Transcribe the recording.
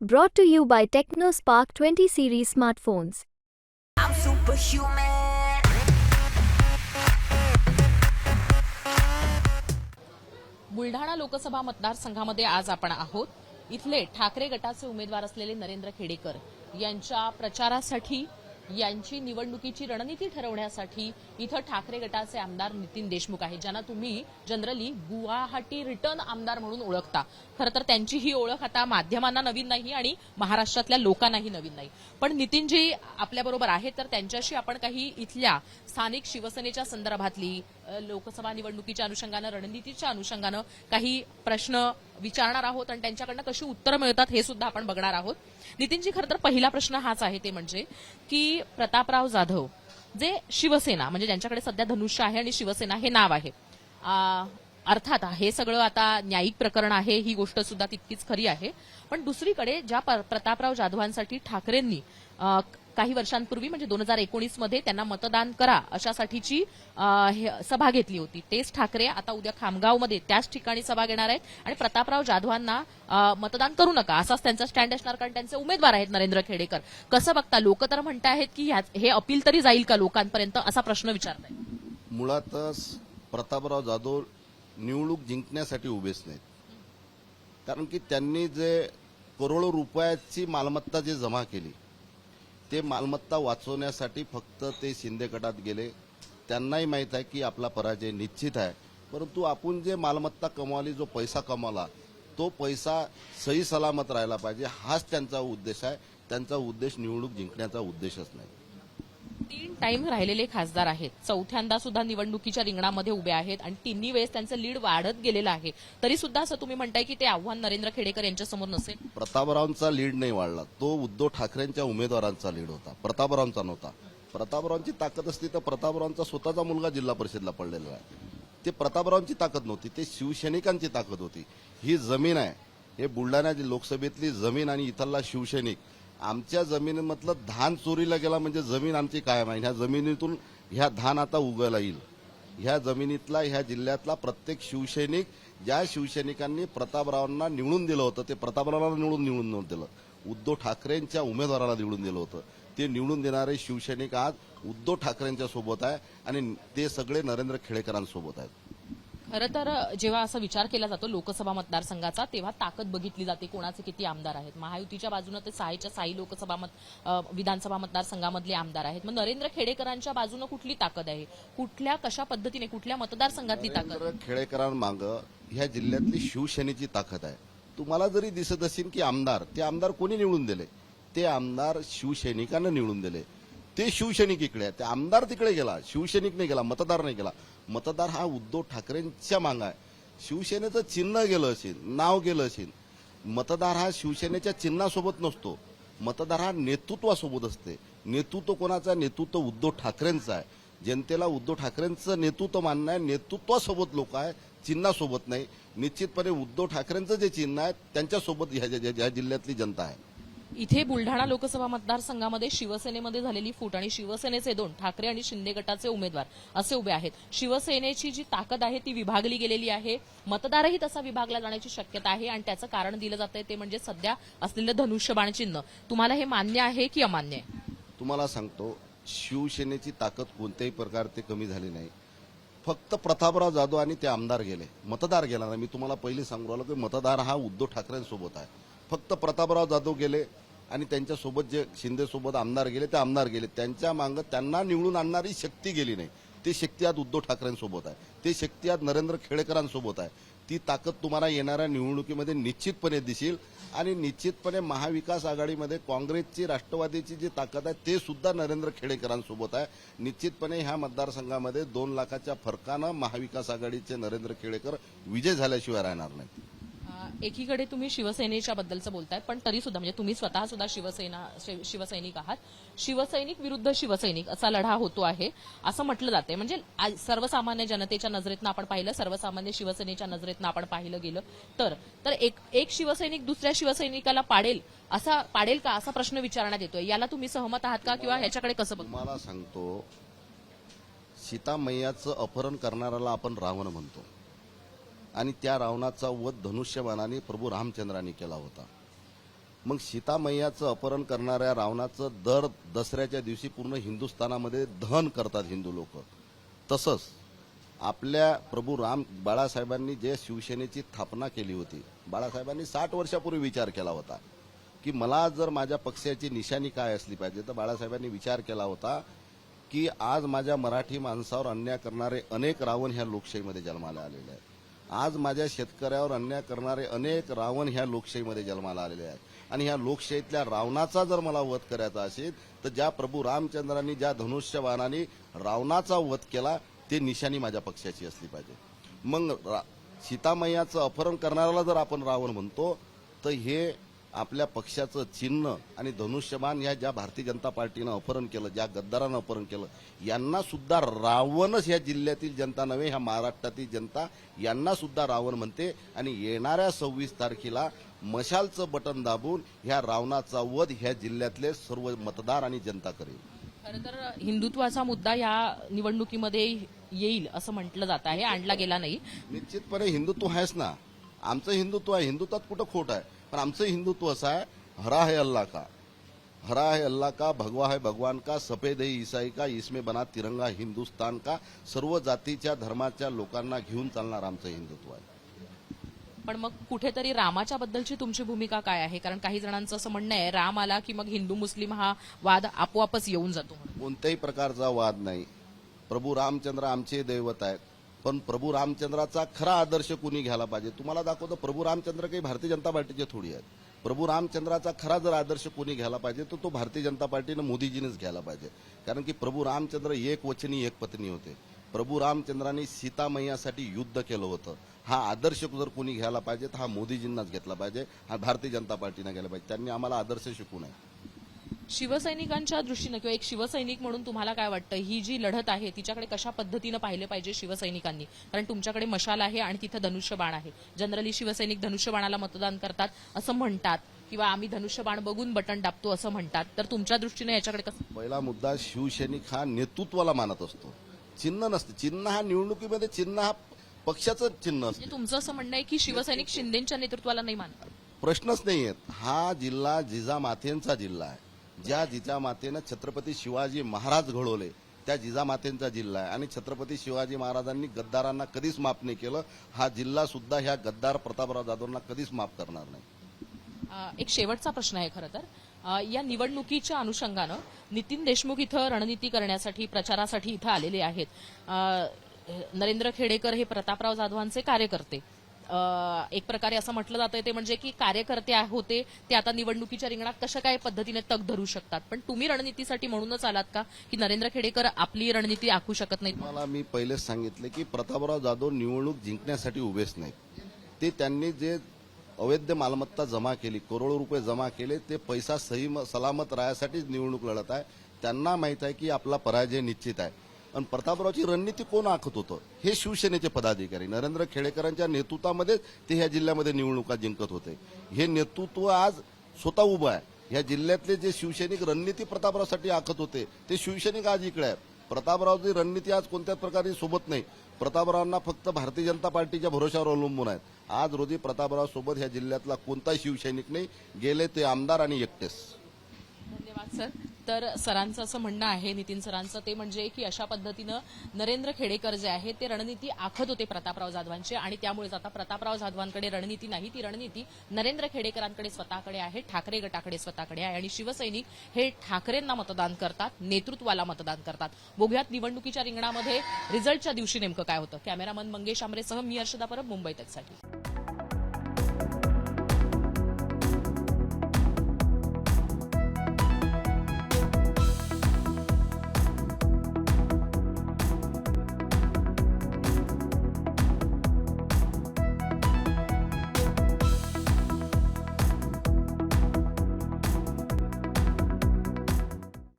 Brought to you by TechnoSpark 20 series smartphones. I'm superhuman. Buldhana Lok Sabha मतदारसंघामध्ये आज आपण आहोत इथले ठाकरे गटाचे उमेदवार असलेले नरेंद्र खेडेकर यांच्या प्रचारासाठी यांची निवडणुकीची रणनीती ठरवण्यासाठी इथं ठाकरे गटाचे आमदार नितीन देशमुख आहेत ज्यांना तुम्ही जनरली गुवाहाटी रिटर्न आमदार म्हणून ओळखता. खरं तर त्यांची ही ओळख आता माध्यमांना नवीन नाही आणि महाराष्ट्रातल्या लोकांनाही नवीन नाही. पण नितीनजी आपल्याबरोबर आहेत तर त्यांच्याशी आपण काही इथल्या स्थानिक शिवसेनेच्या संदर्भातली लोकसभा निवडणुकीच्या अनुषंगानं रणनीतीच्या अनुषंगानं काही प्रश्न विचारणार आहोत आणि त्यांच्याकडनं कशी उत्तरं मिळतात हे सुद्धा आपण बघणार आहोत. नितीनजी खरं तर पहिला प्रश्न हाच आहे ते म्हणजे की प्रतापराव जाधव जे शिवसेना म्हणजे ज्यांच्याकडे सध्या धनुष्य आहे आणि शिवसेना हे नाव आहे अर्थात हे सगळं आता न्यायिक प्रकरण आहे ही गोष्ट सुद्धा तितकीच खरी आहे. पण दुसरीकडे ज्या प्रतापराव जाधवांसाठी ठाकरेंनी काही वर्षांपूर्वी म्हणजे दोन हजार एकोणीसमध्ये त्यांना मतदान करा अशासाठीची हे- सभा घेतली होती. तेच ठाकरे आता उद्या खामगावमध्ये त्याच ठिकाणी सभा घेणार आहेत आणि प्रतापराव जाधवांना मतदान करू नका. असाच त्यांचा स्टँड असणार कारण त्यांचे उमेदवार आहेत नरेंद्र खेडेकर. कसं बघता लोक तर म्हणतायत की ह्याच- हे अपील तरी जाईल का लोकांपर्यंत असा प्रश्न विचारतायत मुळातच प्रतापराव जाधव निवडणूक जिंकण्यासाठी उभेच नाहीत. कारण की त्यांनी जे करोडो रुपयाची मालमत्ता जे जमा केली ते मालमत्ता वाचवण्यासाठी फक्त ते शिंदे गटात गेले. त्यांनाही माहीत आहे की आपला पराजय निश्चित आहे. परंतु आपण जे मालमत्ता कमावली जो पैसा कमावला तो पैसा सही सलामत राहिला पाहिजे. हाच त्यांचा उद्देश आहे. त्यांचा उद्देश निवडणूक जिंकण्याचा उद्देशच नाही. तीन टाइम राहिलेले खासदार आहेत. चौथ्यांदा सुद्धा निवडणुकीच्या रिंगणामध्ये उभे आहेत आणि तिन्ही वेळेस त्यांचं लीड वाढत गेलेलं आहे. तरी सुद्धा असं तुम्ही म्हणताय की ते आव्हान नरेंद्र खेडेकर यांच्यासमोर नसेल? प्रतापरावांचा लीड नाही वाढला. तो उद्धव ठाकरेंच्या उमेदवारांचा लीड होता. प्रतापरावांचा नव्हता. प्रतापरावांची ताकद असती तर प्रतापरावांचा स्वतःचा मुलगा जिल्हा परिषदला पडलेला आहे. ते प्रतापरावांची ताकद नव्हती. ते शिवसैनिकांची ताकद होती. ही जमीन आहे. हे बुलढाणा लोकसभेतली जमीन आणि इथला शिवसैनिक आमच्या जमिनीमधलं धान चोरीला गेला म्हणजे जमीन आमची कायम आहे. ह्या जमिनीतून ह्या धान आता उगायला येईल. ह्या जमिनीतला ह्या जिल्ह्यातला प्रत्येक शिवसैनिक ज्या शिवसैनिकांनी प्रतापरावांना निवडून दिलं होतं ते प्रतापरावांना निवडून निवडून दिलं. उद्धव ठाकरेंच्या उमेदवाराला निवडून दिलं होतं. ते निवडून देणारे शिवसैनिक आज उद्धव ठाकरेंच्या सोबत आहे आणि ते सगळे नरेंद्र खेडेकरांसोबत आहेत. खरं तर जेव्हा असा विचार केला जातो लोकसभा मतदारसंघाचा तेव्हा ताकद बघितली जाते कोणाचे किती आमदार आहेत. महायुतीच्या बाजूनं ते सहायच्या साई लोकसभा मत विधानसभा मतदारसंघामधले आमदार आहेत. मग नरेंद्र खेडेकरांच्या बाजूनं कुठली ताकद आहे? कुठल्या कशा पद्धतीने कुठल्या मतदारसंघातली ताकद? खेडेकरांमाग ह्या जिल्ह्यातली शिवसेनेची ताकद आहे. तुम्हाला जरी दिसत असेल की आमदार ते आमदार कोणी निवडून दिले? ते आमदार शिवसैनिकांना निवडून दिले. ते शिवसैनिक इकडे आहे ते आमदार तिकडे गेला शिवसैनिक नाही गेला मतदार नाही गेला. मतदार हा उद्धव ठाकरेंच्या मागा आहे. शिवसेनेचं चिन्ह गेलं असेल नाव गेलं असेल मतदार हा शिवसेनेच्या चिन्हासोबत नसतो. मतदार हा नेतृत्वासोबत असते. नेतृत्व कोणाचा नेतृत्व उद्धव ठाकरेंचं आहे. जनतेला उद्धव ठाकरेंचं नेतृत्व मानणं आहे. नेतृत्वासोबत लोक आहे चिन्हासोबत नाही. निश्चितपणे उद्धव ठाकरेंचं जे चिन्ह आहे त्यांच्यासोबत ह्या ह्या जिल्ह्यातली जनता आहे. इथे बुलढाणा लोकसभा मतदारसंघामध्ये शिवसेनेमध्ये झालेली फूट आणि शिवसेनेचे दोन ठाकरे आणि शिंदे गटाचे उमेदवार असे उभे आहेत. शिवसेनेची जी ताकद आहे ती विभागली गेलेली आहे. मतदारही तसा विभागला जाण्याची शक्यता आहे आणि त्याचं कारण दिलं जातंय ते म्हणजे सध्या असलेलं धनुष्यबाण चिन्ह. तुम्हाला हे मान्य आहे की अमान्य आहे? तुम्हाला सांगतो शिवसेनेची ताकद कोणत्याही प्रकारे ते कमी झाली नाही. फक्त प्रतापराव जाधव आणि ते आमदार गेले. मतदार गेला नाही. मी तुम्हाला पहिले सांगू आलो की मतदार हा उद्धव ठाकरेंसोबत आहे. फक्त प्रतापराव जाधव गेले आणि त्यांच्यासोबत जे शिंदेसोबत आमदार गेले ते आमदार गेले. त्यांच्या मागं त्यांना निवडून आणणारी शक्ती गेली नाही. ती शक्ती आज उद्धव ठाकरेंसोबत आहे. ती शक्ती आज नरेंद्र खेडेकरांसोबत आहे. ती ताकद तुम्हाला येणाऱ्या निवडणुकीमध्ये निश्चितपणे दिसेल आणि निश्चितपणे महाविकास आघाडीमध्ये काँग्रेसची राष्ट्रवादीची जी ताकद आहे ते सुद्धा नरेंद्र खेडेकरांसोबत आहे. निश्चितपणे ह्या मतदारसंघामध्ये दोन लाखाच्या फरकानं महाविकास आघाडीचे नरेंद्र खेडेकर विजय झाल्याशिवाय राहणार नाहीत. एकीकडे तुम्ही शिवसेनेच्या बद्दलचं बोलताय पण तरी सुद्धा म्हणजे तुम्ही स्वतः सुद्धा शिवसेना शिव- शिवसैनिक आहात. शिवसैनिक विरुद्ध शिवसैनिक असा लढा होतो आहे असं म्हटलं जाते म्हणजे सर्वसामान्य जनतेच्या नजरेतनं आपण पाहिलं सर्वसामान्य शिवसेनेच्या नजरेतनं आपण पाहिलं गेलं तर तर एक एक शिवसैनिक दुसऱ्या शिवसैनिकाला पाडेल असा पाडेल का असा प्रश्न विचारण्यात येतोय. याला तुम्ही सहमत आहात का किंवा ह्याच्याकडे कसं बघ तुम्हाला सांगतो सीता मैयाचं अपहरण करणाऱ्याला आपण रावण म्हणतो. आणि त्या रावणाचा वध धनुष्यबाणाने प्रभू रामचंद्राने केला होता. मग सीतामय्याचं अपहरण करणाऱ्या रावणाचं दर दसऱ्याच्या दिवशी पूर्ण हिंदुस्थानामध्ये दहन करतात हिंदू लोक. तसंच आपल्या प्रभू राम बाळासाहेबांनी जे शिवसेनेची स्थापना केली होती बाळासाहेबांनी साठ वर्षापूर्वी विचार केला होता की मला जर माझ्या पक्षाची निशाणी काय असली पाहिजे तर बाळासाहेबांनी विचार केला होता की आज माझ्या मराठी माणसावर अन्याय करणारे अनेक रावण ह्या लोकशाहीमध्ये जन्माला आलेले आहेत. आज माझ्या शेतकऱ्यावर अन्याय करणारे अनेक रावण ह्या लोकशाहीमध्ये जन्माला आलेले आहेत. आणि ह्या लोकशाहीतल्या रावणाचा जर मला वध करायचा असेल तर ज्या प्रभू रामचंद्रांनी ज्या धनुष्यबाणाने रावणाचा वध केला ते निशाणी माझ्या पक्षाची असली पाहिजे. मग रा- सीतामय्याचं अपहरण करणाऱ्याला जर आपण रावण म्हणतो तर हे आपल्या पक्षाचं चिन्ह आणि धनुष्यबाण या ज्या भारतीय जनता पार्टीनं अपहरण केलं ज्या गद्दारानं अपहरण केलं यांना सुद्धा रावणच ह्या जिल्ह्यातील जनता नव्हे ह्या महाराष्ट्रातील जनता यांना सुद्धा रावण म्हणते. आणि येणाऱ्या सव्वीस तारखेला मशालचं बटन दाबून ह्या रावणाचा वध ह्या जिल्ह्यातले सर्व मतदार आणि जनता करेल. खरं तर हिंदुत्वाचा मुद्दा या निवडणुकीमध्ये येईल असं म्हटलं जात आहे आणला गेला नाही. निश्चितपणे हिंदुत्व आहेच ना. आमचं हिंदुत्व आहे. हिंदुत्वात कुठं खोट आहे? पण आमचं हिंदुत्व असं आहे हरा है अल्लाह का? हरा है अल्लाह का भगवा है भगवान का सफेद है ईसाई का इसमें बना तिरंगा हिंदुस्तान का सर्व जातीच्या धर्माच्या लोकांना घेऊन चालणार आमचं हिंदुत्व आहे. पण मग कुठेतरी रामाच्या बद्दलची तुमची भूमिका काय आहे? कारण काही जणांचं असं म्हणणं आहे राम आला की मग हिंदू मुस्लिम हा वाद आपोआपच येऊन जातो. कोणत्याही प्रकारचा वाद नाही. प्रभू रामचंद्र आमचे दैवत आहेत. पण प्रभू रामचंद्राचा खरा आदर्श कुणी घ्यायला पाहिजे? तुम्हाला दाखवतो प्रभू रामचंद्र काही भारतीय जनता पार्टीचे थोडी आहेत. प्रभू रामचंद्राचा खरा जर आदर्श कोणी घ्यायला पाहिजे तर तो भारतीय जनता पार्टीनं मोदीजीनेच घ्यायला पाहिजे. कारण की प्रभू रामचंद्र एक वचनी एक पत्नी होते. प्रभू रामचंद्रांनी सीतामय्यासाठी युद्ध केलं होतं. हा आदर्श जर कोणी घ्यायला पाहिजे तर हा मोदीजींनाच घेतला पाहिजे. हा भारतीय जनता पार्टीनं घ्यायला पाहिजे. त्यांनी आम्हाला आदर्श शिकू नये. शिवसैनिकांच्या दृष्टीनं किंवा एक शिवसैनिक म्हणून तुम्हाला काय वाटतं? ही जी लढत आहे तिच्याकडे कशा पद्धतीनं पाहिले पाहिजे शिवसैनिकांनी? कारण तुमच्याकडे मशाल आहे आणि तिथं धनुष्यबाण आहे. जनरली शिवसैनिक धनुष्यबाणाला मतदान करतात असं म्हणतात किंवा आम्ही धनुष्यबाण बघून बटन दाबतो असं म्हणतात. तर तुमच्या दृष्टीनं याच्याकडे कसं? पहिला मुद्दा शिवसैनिक हा नेतृत्वाला मानत असतो. चिन्ह नसते. चिन्ह हा निवडणुकीमध्ये चिन्ह हा पक्षाचं चिन्ह असतं. म्हणजे तुमचं असं म्हणणं आहे की शिवसैनिक शिंदेच्या नेतृत्वाला नाही मानतात प्रश्नच नाही हा जिल्हा जिजामातेंचा जिल्हा आहे. ज्या जिजामातेनं छत्रपती शिवाजी महाराज घडवले त्या जिजामातेंचा जिल्हा आहे. आणि छत्रपती शिवाजी महाराजांनी गद्दारांना कधीच माफ नाही केलं. हा जिल्हा सुद्धा ह्या गद्दार प्रतापराव जाधवांना कधीच माफ करणार नाही. एक शेवटचा प्रश्न आहे खरं तर. या निवडणुकीच्या अनुषंगानं नितीन देशमुख इथं रणनीती करण्यासाठी प्रचारासाठी इथं आलेले आहेत. नरेंद्र खेडेकर हे प्रतापराव जाधवांचे कार्यकर्ते. एक प्रकारे असं म्हटलं जातं ते म्हणजे की कार्यकर्ते होते ते आता निवडणुकीच्या रिंगणात कशा काय पद्धतीने तग धरू शकतात. पण तुम्ही रणनीतीसाठी म्हणूनच आलात का? की नरेंद्र खेडेकर आपली रणनीती आखू शकत नाहीत? मला मी पहिलेच सांगितले की प्रतापराव जाधव निवडणूक जिंकण्यासाठी उभेच नाहीत. ते त्यांनी जे अवैध मालमत्ता जमा केली करोडो रुपये जमा केले ते पैसा सही सलामत राहण्यासाठीच निवडणूक लढत आहे. त्यांना माहीत आहे की आपला पराजय निश्चित आहे. आणि प्रतापरावची रणनीती कोण आखत होतं? हे शिवसेनेचे पदाधिकारी. नरेंद्र खेडेकरांच्या नेतृत्वामध्ये ते ह्या जिल्ह्यामध्ये निवडणुका जिंकत होते. हे नेतृत्व आज स्वतः उभं आहे. ह्या जिल्ह्यातले जे शिवसैनिक रणनीती प्रतापरावसाठी आखत होते ते शिवसैनिक आज इकडे आहेत. प्रतापरावची रणनीती आज कोणत्याच प्रकारे सोबत नाही. प्रतापरावांना फक्त भारतीय जनता पार्टीच्या भरोशावर अवलंबून आहेत. आज रोजी प्रतापराव सोबत ह्या जिल्ह्यातला कोणताही शिवसैनिक नाही. गेले ते आमदार आणि एकटेच. धन्यवाद सर. तर सरांचं असं म्हणणं आहे नितीन सरांचं ते म्हणजे की अशा पद्धतीनं नरेंद्र खेडेकर जे आहे ते रणनीती आखत होते प्रतापराव जाधवांचे आणि त्यामुळेच आता प्रतापराव जाधवांकडे रणनीती नाही ती रणनीती नरेंद्र खेडेकरांकडे स्वतःकडे आहे ठाकरे गटाकडे स्वतःकडे आहे आणि शिवसैनिक हे ठाकरेंना मतदान करतात नेतृत्वाला मतदान करतात. बघूयात निवडणुकीच्या रिंगणामध्ये रिझल्टच्या दिवशी नेमकं काय होतं. कॅमेरामन मंगेश आमरेसह मी हर्षदा परब मुंबई तकसाठी